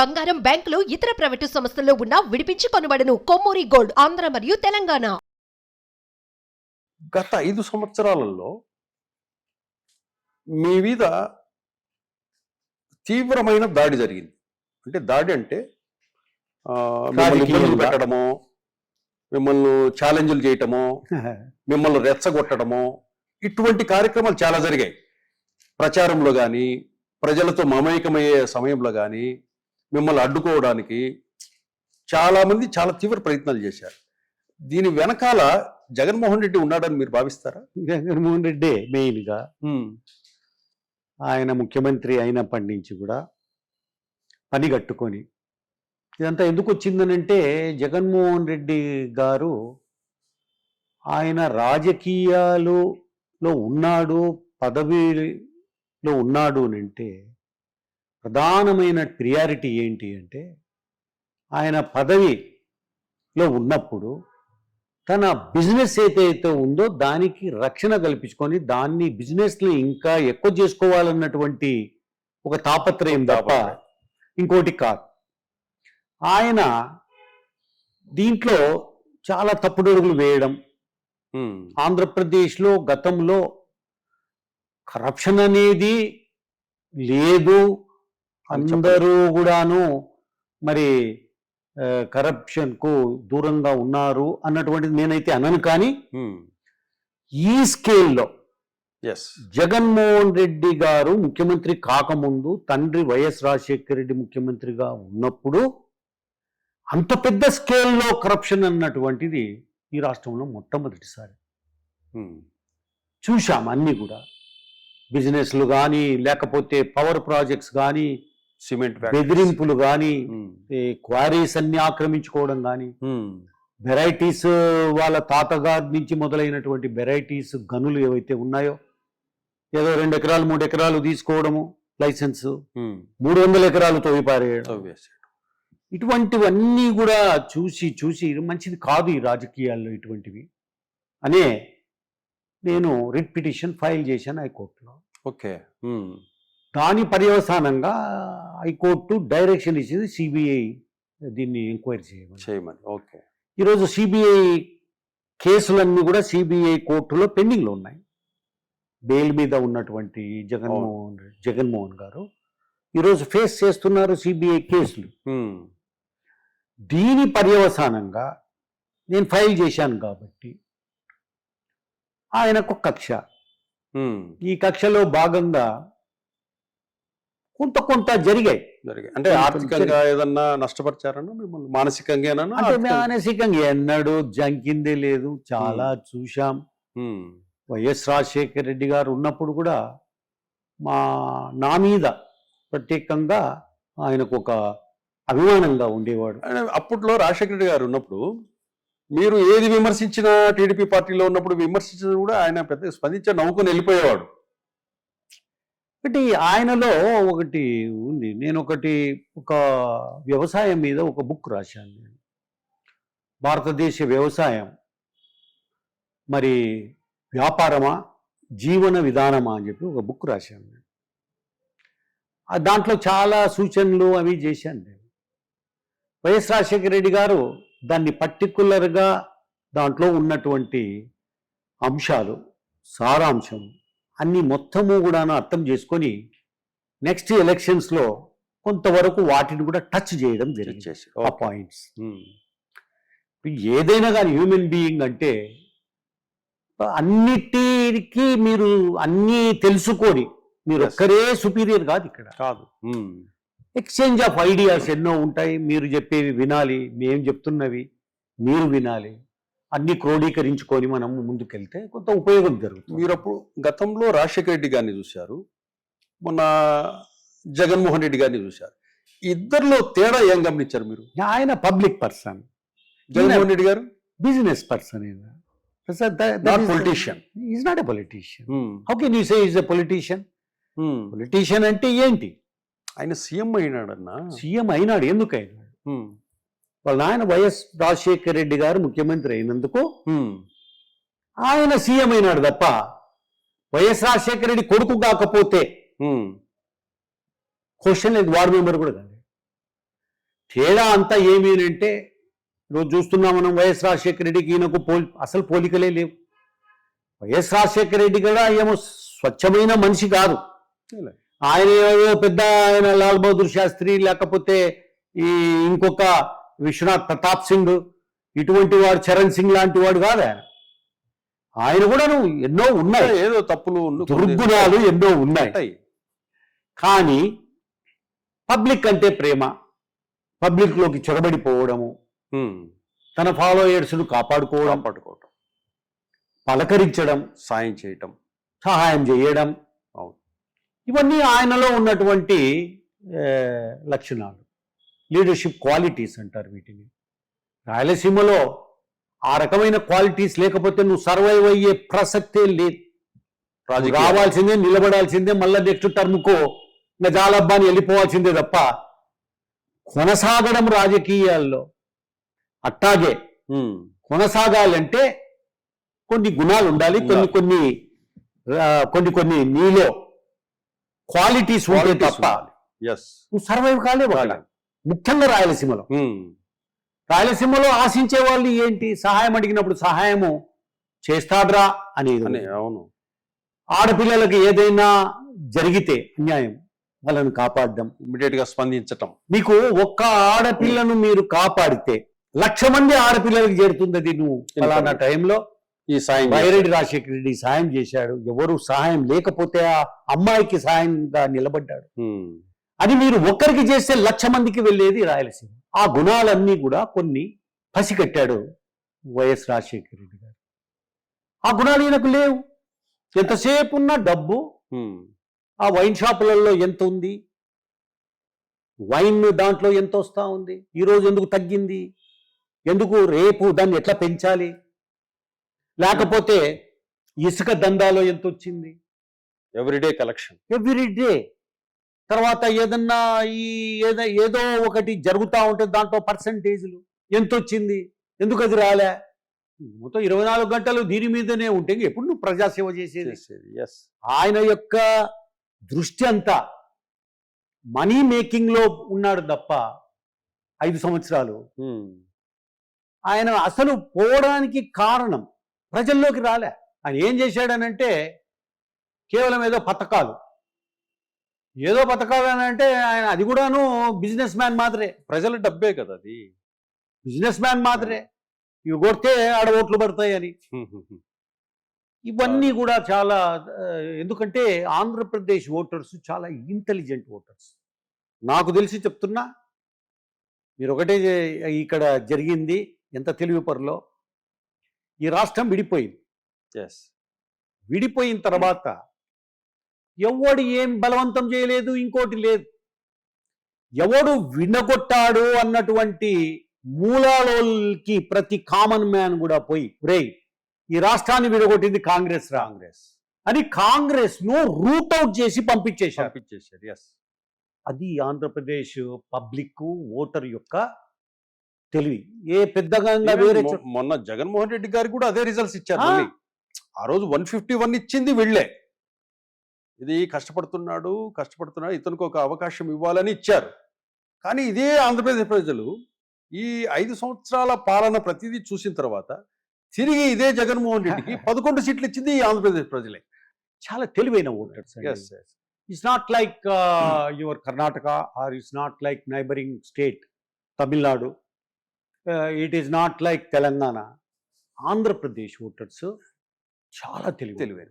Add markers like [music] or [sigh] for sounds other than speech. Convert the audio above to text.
బంగారం బ్యాంకులు ఇతర ప్రైవేటు సంస్థల్లో ఉన్న విడిపించి కొనబడను. కొమ్మూరి గోల్డ్ ఆంధ్ర మరియు తెలంగాణ. గత ఐదు సంవత్సరాలలో మీ మీద తీవ్రమైన దాడి జరిగింది. అంటే దాడి అంటే ఆ, మిమ్మల్ని. పెట్టడమో మిమ్మల్ని ఛాలెంజ్లు చేయటమో [laughs] మిమ్మల్ని రెచ్చగొట్టడమో ఇటువంటి కార్యక్రమాలు చాలా జరిగాయి. ప్రచారంలో కానీ ప్రజలతో మమేకమయ్యే సమయంలో కానీ మిమ్మల్ని అడ్డుకోవడానికి చాలామంది చాలా తీవ్ర ప్రయత్నాలు చేశారు. దీని వెనకాల జగన్మోహన్ రెడ్డి ఉన్నాడని మీరు భావిస్తారా? జగన్మోహన్ రెడ్డి మెయిన్గా ఆయన ముఖ్యమంత్రి అయినప్పటి నుంచి కూడా పని కట్టుకొని ఇదంతా ఎందుకు వచ్చిందనంటే జగన్మోహన్ రెడ్డి గారు ఆయన రాజకీయాలులో ఉన్నాడు పదవిలో ఉన్నాడు అని అంటే ప్రధానమైన ప్రియారిటీ ఏంటి అంటే ఆయన పదవిలో ఉన్నప్పుడు తన బిజినెస్ ఏదైతే ఉందో దానికి రక్షణ కల్పించుకొని దాన్ని బిజినెస్ని ఇంకా ఎక్కువ చేసుకోవాలన్నటువంటి ఒక తాపత్రయం తప్ప. ఇంకోటి కాదు ఆయన దీంట్లో చాలా తప్పుడడుగులు వేయడం ఆంధ్రప్రదేశ్లో గతంలో కరప్షన్ అనేది లేదు. అందరూ కూడాను మరి కరప్షన్కు దూరంగా ఉన్నారు అన్నటువంటిది నేనైతే అనను. కానీ ఈ స్కేల్లో ఎస్ జగన్మోహన్ రెడ్డి గారు ముఖ్యమంత్రి కాకముందు తండ్రి వైఎస్ రాజశేఖర రెడ్డి ముఖ్యమంత్రిగా ఉన్నప్పుడు అంత పెద్ద స్కేల్లో కరప్షన్ అన్నటువంటిది ఈ రాష్ట్రంలో మొట్టమొదటిసారి. చూశాం అన్నీ కూడా. బిజినెస్లు కానీ లేకపోతే పవర్ ప్రాజెక్ట్స్ కానీ సిమెంట్. బెదిరింపులు కానీ క్వారీస్ అన్ని ఆక్రమించుకోవడం కానీ వెరైటీస్ వాళ్ళ తాతగారి నుంచి మొదలైనటువంటి వెరైటీస్ గనులు ఏవైతే ఉన్నాయో ఏదో రెండు ఎకరాలు మూడు ఎకరాలు తీసుకోవడము లైసెన్స్ మూడు వందల ఎకరాలు తవ్వేశాడు. ఇటువంటివన్నీ కూడా చూసి చూసి మంచిది కాదు ఈ రాజకీయాల్లో ఇటువంటివి. అనే నేను రిట్ పిటిషన్ ఫైల్ చేశాను హైకోర్టులో. ఓకే. దాని పర్యవసానంగా హైకోర్టు డైరెక్షన్ ఇచ్చింది సిబిఐ దీన్ని ఎంక్వైరీ చేయమని. చేయమని. ఓకే. ఈరోజు సిబిఐ కేసులన్నీ కూడా సిబిఐ కోర్టులో పెండింగ్లో ఉన్నాయి. బెయిల్ మీద ఉన్నటువంటి జగన్మోహన్ జగన్మోహన్ గారు. ఈరోజు ఫేస్ చేస్తున్నారు సిబిఐ కేసులు. దీని పర్యవసానంగా నేను ఫైల్ చేశాను కాబట్టి ఆయనకు కక్ష. ఈ కక్షలో భాగంగా కొంత కొంత జరిగాయి. జరిగాయి. అంటే ఆర్థికంగా ఏదన్నా నష్టపరిచారన్నా మిమ్మల్ని? మానసికంగా అంటే మానసికంగా ఎన్నడూ జంకిందే లేదు. చాలా చూశాం. వైఎస్ రాజశేఖర రెడ్డి గారు ఉన్నప్పుడు కూడా మా నా మీద ప్రత్యేకంగా ఆయనకు ఒక అభిమానంగా ఉండేవాడు. అప్పట్లో రాజశేఖర రెడ్డి గారు ఉన్నప్పుడు మీరు ఏది విమర్శించినా టీడీపీ పార్టీలో ఉన్నప్పుడు విమర్శించినా కూడా ఆయన పెద్ద స్పందించి నవ్వుకొని వెళ్ళిపోయేవాడు. ఒకటి ఆయనలో ఒకటి ఉంది. నేను ఒకటి ఒక వ్యవసాయం మీద ఒక బుక్ రాశాను నేను. భారతదేశ వ్యవసాయం. మరి వ్యాపారమా? జీవన విధానమా అని చెప్పి ఒక బుక్ రాశాను నేను. దాంట్లో చాలా సూచనలు అవి చేశాను నేను. వైఎస్ రాజశేఖర రెడ్డి గారు దాన్ని పర్టికులర్గా దాంట్లో ఉన్నటువంటి అంశాలు సారాంశం అన్ని మొత్తము కూడాను అర్థం చేసుకొని నెక్స్ట్ ఎలక్షన్స్లో కొంతవరకు వాటిని కూడా టచ్ చేయడం జరిగింది. ఆ పాయింట్స్ ఏదైనా కానీ హ్యూమన్ బీయింగ్ అంటే అన్నిటికీ మీరు అన్నీ తెలుసుకొని మీరు. ఒక్కరే సుపీరియర్ కాదు ఇక్కడ. కాదు. ఎక్స్చేంజ్ ఆఫ్ ఐడియాస్ ఎన్నో ఉంటాయి. మీరు చెప్పేవి వినాలి. మేము చెప్తున్నవి మీరు వినాలి. అన్ని క్రోడీకరించుకొని మనం ముందుకెళ్తే కొంత ఉపయోగం జరుగుతుంది. మీరు అప్పుడు గతంలో రాజశేఖర రెడ్డి గారిని చూశారు. మొన్న జగన్మోహన్ రెడ్డి గారిని చూశారు. ఇద్దరిలో తేడా ఏం గమనించారు మీరు? ఆయన పబ్లిక్ పర్సన్. జగన్మోహన్ రెడ్డి గారు? Business person politician is not a politician how can you say is a politician politician అంటే ఏంటి? ఆయన సీఎం అయినాడన్నా? సీఎం అయినాడు ఎందుకు అయినాడు? ఉమ్, వాళ్ళ నాయన వైఎస్ రాజశేఖర్ రెడ్డి గారు ముఖ్యమంత్రి అయినందుకు ఆయన సీఎం అయినాడు తప్ప వైఎస్ రాజశేఖర రెడ్డి కొడుకు కాకపోతే క్వశ్చన్ లేదు వార్డు మెంబర్ కూడా కాదు. తేడా అంతా ఏమి అంటే ఈరోజు చూస్తున్నాం మనం వైఎస్ రాజశేఖర రెడ్డికి ఈయనకు పోలి అసలు పోలికలే లేవు. వైఎస్ రాజశేఖర రెడ్డి కూడా ఏమో స్వచ్ఛమైన మనిషి కాదు. ఆయన ఏదో పెద్ద ఆయన లాల్ బహదూర్ శాస్త్రి లేకపోతే ఈ ఇంకొక విశ్వనాథ్ ప్రతాప్ సింగ్ ఇటువంటి వాడు చరణ్ సింగ్ లాంటి వాడు కాదు? ఆయన కూడా ఎన్నో ఉన్నాయి. ఏదో తప్పులు దుర్గుణాలు ఎన్నో ఉన్నాయి. కానీ పబ్లిక్ అంటే ప్రేమ పబ్లిక్లోకి చొరబడిపోవడము ఉమ్. తన ఫాలోయర్స్ను కాపాడుకోవడం కాపాడుకోవటం. పలకరించడం సాయం చేయటం. సహాయం చేయడం. అవును. ఇవన్నీ ఆయనలో ఉన్నటువంటి లక్షణాలు. లీడర్షిప్ క్వాలిటీస్ అంటారు వీటిని రాయలసీమలో ఆ రకమైన క్వాలిటీస్ లేకపోతే నువ్వు సర్వైవ్ అయ్యే ప్రసక్తే లేదు రావాల్సిందే నిలబడాల్సిందే మళ్ళీ నెక్స్ట్ టర్మ్కో ఇంకా జాలబ్బాని వెళ్ళిపోవాల్సిందే తప్ప కొనసాగడం రాజకీయాల్లో అట్టాగే. కొనసాగాలంటే కొన్ని గుణాలు ఉండాలి కొన్ని. కొన్ని కొన్ని కొన్ని నీలో క్వాలిటీస్ ఉంటే తప్ప. నువ్వు సర్వైవ్ కాలేవు అక్కడ కాలేవు. ముఖ్యంగా రాయలసీమలో. రాయలసీమలో ఆశించే వాళ్ళు ఏంటి? సహాయం అడిగినప్పుడు సహాయము చేస్తాడ్రా అనేది. అవును. ఆడపిల్లలకు ఏదైనా జరిగితే అన్యాయం వాళ్ళను కాపాడడం. ఇమ్మీడియట్గా స్పందించటం. మీకు ఒక్క ఆడపిల్లను మీరు కాపాడితే లక్ష మంది ఆడపిల్లలకు చేరుతుంది అది నువ్వు ఫలానా టైంలో? ఈ సాయం వైరెడ్డి రాజశేఖర రెడ్డి సాయం చేశాడు. ఎవరు సహాయం లేకపోతే ఆ అమ్మాయికి సాయంగా నిలబడ్డాడు. అది మీరు ఒక్కరికి చేస్తే లక్ష మందికి వెళ్ళేది రాయలసీమ. ఆ గుణాలన్నీ కూడా కొన్ని పసిగట్టాడు వైఎస్ రాజశేఖర రెడ్డి గారు. ఆ గుణాలు ఈయనకు లేవు. ఎంతసేపు ఉన్న డబ్బు. ఆ వైన్ షాపులలో ఎంత ఉంది? వైన్ దాంట్లో ఎంత వస్తా ఉంది? ఈ రోజు ఎందుకు తగ్గింది? ఎందుకు రేపు దాన్ని ఎట్లా పెంచాలి? లేకపోతే ఇసుక దందాలో ఎంత వచ్చింది? ఎవ్రీడే కలెక్షన్ ఎవ్రీ డే తర్వాత ఏదన్నా ఈ ఏదో ఏదో ఒకటి జరుగుతూ ఉంటే దాంట్లో పర్సంటేజ్లు ఎంత వచ్చింది ఎందుకు అది రాలే? మొత్తం ఇరవై నాలుగు గంటలు దీని మీదనే ఉంటే ఎప్పుడు నువ్వు ప్రజాసేవ చేసేది? ఆయన యొక్క దృష్టి అంతా మనీ మేకింగ్లో ఉన్నాడు తప్ప ఐదు సంవత్సరాలు. ఆయన అసలు పోవడానికి కారణం ప్రజల్లోకి రాలే. ఆయన ఏం చేశాడనంటే కేవలం ఏదో పథకాలు ఏదో పథకాలు అని అంటే ఆయన అది కూడాను బిజినెస్ మ్యాన్ మాదిరే. ప్రజల డబ్బే కదా అది. బిజినెస్ మ్యాన్ మాదిరే. ఇవి కొడితే ఆడ ఓట్లు పడతాయని. ఉమ్. ఇవన్నీ కూడా చాలా ఎందుకంటే ఆంధ్రప్రదేశ్ ఓటర్స్ చాలా ఇంటెలిజెంట్ ఓటర్స్. నాకు తెలిసి చెప్తున్నా మీరు ఒకటే ఇక్కడ జరిగింది ఎంత తెలివి పరులో. ఈ రాష్ట్రం విడిపోయింది. విడిపోయిన తర్వాత ఎవడు ఏం బలవంతం చేయలేదు ఇంకోటి లేదు. ఎవడు వినగొట్టాడు అన్నటువంటి మూలాలోకి ప్రతి కామన్ మ్యాన్ కూడా పోయి రేయ్ ఈ రాష్ట్రాన్ని విడగొట్టింది కాంగ్రెస్ రా కాంగ్రెస్. అని కాంగ్రెస్ను రూట్ అవుట్ చేసి పంపించేశారు. పంపించేశారు ఎస్ అది ఆంధ్రప్రదేశ్ పబ్లిక్ ఓటర్ యొక్క తెలివి. ఏ పెద్దగా వేరే మొన్న జగన్మోహన్ రెడ్డి గారికి కూడా అదే రిజల్ట్స్ ఇచ్చారు ఆ రోజు వన్ ఫిఫ్టీ వన్ ఇచ్చింది వీళ్ళే. ఇది కష్టపడుతున్నాడు కష్టపడుతున్నాడు ఇతనికి ఒక అవకాశం ఇవ్వాలని ఇచ్చారు. కానీ ఇదే ఆంధ్రప్రదేశ్ ప్రజలు ఈ ఐదు సంవత్సరాల పాలన ప్రతిదీ చూసిన తర్వాత తిరిగి ఇదే జగన్మోహన్ రెడ్డికి [laughs] పదకొండు సీట్లు ఇచ్చింది ఈ ఆంధ్రప్రదేశ్ ప్రజలే. చాలా తెలివైన voters it's not like your Karnataka or it's not like neighbouring state Tamil Nadu it is not like Telangana Andhra Pradesh voters చాలా తెలివి తెలివైన.